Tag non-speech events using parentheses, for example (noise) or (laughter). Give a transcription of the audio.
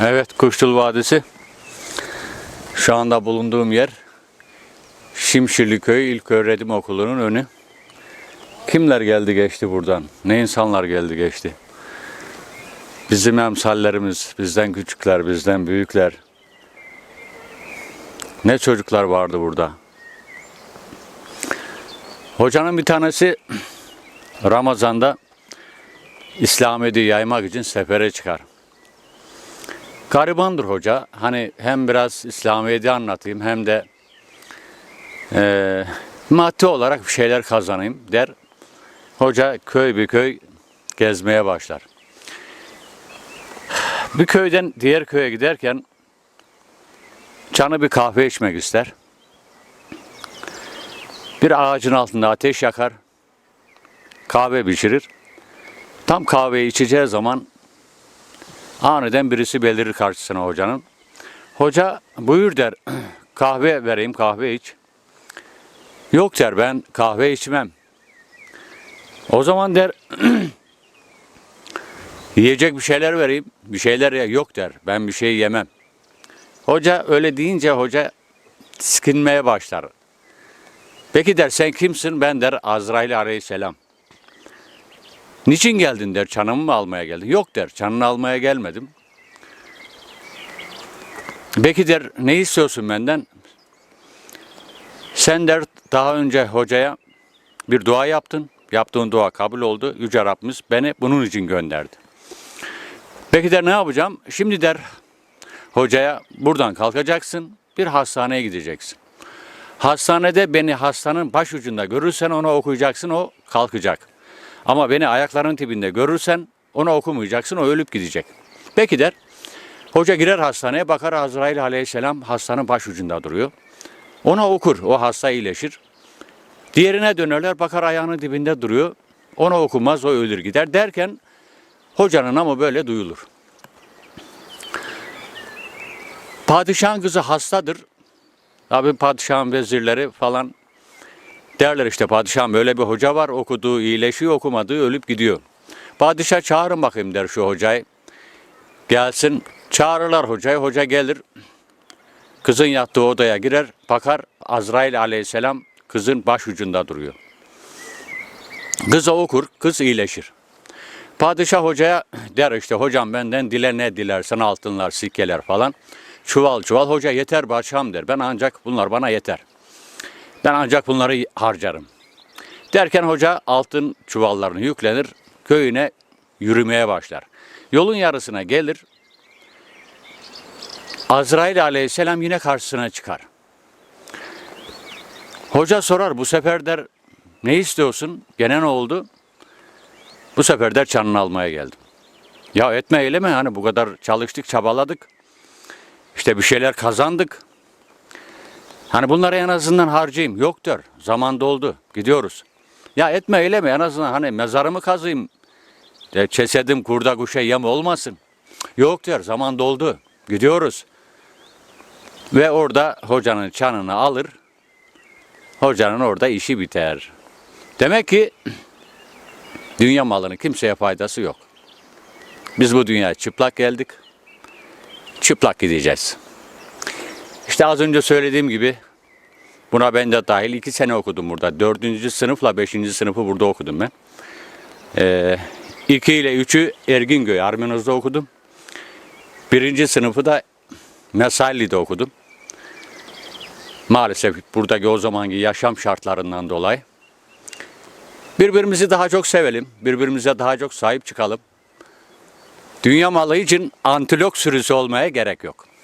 Evet Kuşçul Vadisi. Şu anda bulunduğum yer Şimşirli Köy İlköğretim Okulu'nun önü. Kimler geldi geçti buradan? Ne insanlar geldi geçti? Bizim emsallerimiz, bizden küçükler, bizden büyükler. Ne çocuklar vardı burada. Hocanın bir tanesi Ramazan'da İslamiyet'i yaymak için sefere çıkar. Garibandır hoca. Hani hem biraz İslamiyet'i anlatayım hem de eee maddi olarak bir şeyler kazanayım der. Hoca köy bir köy gezmeye başlar. Bir köyden diğer köye giderken canı bir kahve içmek ister. Bir ağacın altında ateş yakar. Kahve pişirir. Tam kahveyi içeceği zaman Aniden birisi belirir karşısına hocanın. Hoca buyur der (clears throat) kahve vereyim kahve iç. Yok der ben kahve içmem. O zaman der (clears throat) yiyecek bir şeyler vereyim. Bir şeyler ya yok der ben bir şey yemem. Hoca öyle deyince hoca sıkınmaya başlar. Peki der sen kimsin? Ben der Azrail aleyhisselam. Niçin geldin der, çanımı mı almaya geldin? Yok der, çanını almaya gelmedim. Peki der, ne istiyorsun benden? Sen der, daha önce hocaya bir dua yaptın. Yaptığın dua kabul oldu. Yüce Rabbimiz beni bunun için gönderdi. Peki der, ne yapacağım? Şimdi der, hocaya buradan kalkacaksın, bir hastaneye gideceksin. Hastanede beni hastanın başucunda görürsen ona okuyacaksın, o kalkacak. Ama beni ayaklarının dibinde görürsen onu okumayacaksın, o ölüp gidecek. Peki der. Hoca girer hastaneye bakar Azrail aleyhisselam hastanın başucunda duruyor. Ona okur, o hasta iyileşir. Diğerine dönerler bakar ayağının dibinde duruyor. Ona okumaz, o ölür gider derken hocanın ama böyle duyulur. Padişahın kızı hastadır. Tabi padişahın vezirleri falan Derler işte padişahım öyle bir hoca var okuduğu iyileşiyor okumadığı ölüp gidiyor. Padişah çağırın bakayım der şu hocayı. Gelsin çağırırlar hocayı hoca gelir. Kızın yattığı odaya girer bakar Azrail aleyhisselam kızın baş ucunda duruyor. Kıza okur kız iyileşir. Padişah hocaya der işte hocam benden dile ne dilersen altınlar sikkeler falan. Çuval çuval hoca yeter padişahım der ben ancak bunlar bana yeter. Ben ancak bunları harcarım. Derken hoca altın çuvallarını yüklenir, köyüne yürümeye başlar. Yolun yarısına gelir. Azrail aleyhisselam yine karşısına çıkar. Hoca sorar bu sefer der ne istiyorsun? Gene ne oldu? Bu sefer der çanını almaya geldim. Ya etme eyleme hani bu kadar çalıştık çabaladık. İşte bir şeyler kazandık. Hani bunları en azından harcayayım. Yok der. Zaman doldu. Gidiyoruz. Ya etme eyleme en azından hani mezarımı kazayım. De, cesedim kurda kuşa yem olmasın. Yok der. Zaman doldu. Gidiyoruz. Ve orada hocanın çanını alır. Hocanın orada işi biter. Demek ki dünya malının kimseye faydası yok. Biz bu dünyaya çıplak geldik. Çıplak gideceğiz. İşte az önce söylediğim gibi buna ben de dahil iki sene okudum burada. Dördüncü sınıfla beşinci sınıfı burada okudum ben. Ee, iki ile üçü Erginköy, Armenoz'da okudum. Birinci sınıfı da Mesalli'de okudum. Maalesef buradaki o zamanki yaşam şartlarından dolayı. Birbirimizi daha çok sevelim, birbirimize daha çok sahip çıkalım. Dünya malı için antilok sürüsü olmaya gerek yok.